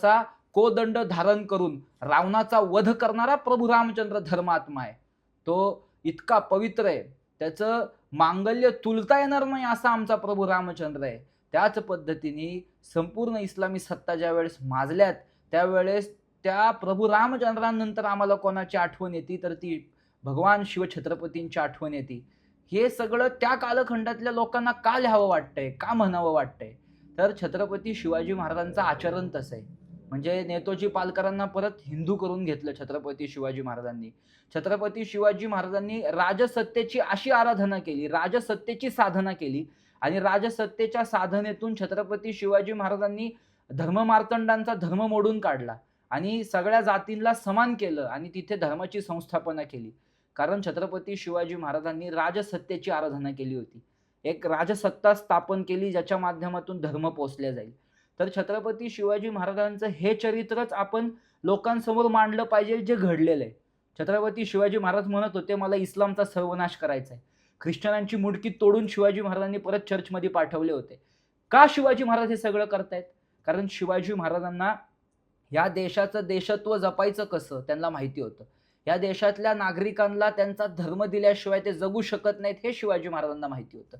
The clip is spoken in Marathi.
चा कोदंड धारण करून रावणाचा वध करणारा प्रभू रामचंद्र धर्मात्मा आहे. तो इतका पवित्र आहे. त्याचं मांगल्य तुलता येणार नाही असा आमचा प्रभू रामचंद्र आहे. त्याच पद्धतीने संपूर्ण इस्लामी सत्ता ज्या वेळेस माजल्यात त्यावेळेस त्या प्रभू रामचंद्रानंतर आम्हाला कोणाची आठवण येते? तर ती भगवान शिवछत्रपतींची आठवण येते. हे सगळं त्या कालखंडातल्या लोकांना का लिहावं वाटतंय? का म्हणावं वाटतंय? तर छत्रपती शिवाजी महाराजांचं आचरण तसं आहे. म्हणजे नेतोजी पालकरांना परत हिंदू करून घेतलं छत्रपती शिवाजी महाराजांनी. छत्रपती शिवाजी महाराजांनी राजसत्तेची अशी आराधना केली राजसत्तेची साधना केली आणि राजसत्तेच्या साधनेतून छत्रपती शिवाजी महाराजांनी धर्ममार्तंडांचा धर्म मोडून काढला आणि सगळ्या जातींना समान केलं आणि तिथे धर्माची संस्थापना केली. कारण छत्रपती शिवाजी महाराजांनी राजसत्तेची आराधना केली होती. एक राजसत्ता स्थापन केली ज्याच्या माध्यमातून धर्म पोचले जाईल. तर छत्रपती शिवाजी महाराजांचं हे चरित्रच आपण लोकांसमोर मांडलं पाहिजे जे घडलेलं आहे. छत्रपती शिवाजी महाराज म्हणत होते मला इस्लामचा सर्वनाश करायचा आहे. ख्रिश्चनांची मुडकी तोडून शिवाजी महाराजांनी परत चर्चमध्ये पाठवले होते. का शिवाजी महाराज हे सगळं करतायत? कारण शिवाजी महाराजांना या देशाचं देशत्व जपायचं कसं त्यांना माहिती होतं. या देशातल्या नागरिकांना त्यांचा धर्म दिल्याशिवाय ते जगू शकत नाहीत हे शिवाजी महाराजांना माहिती होतं.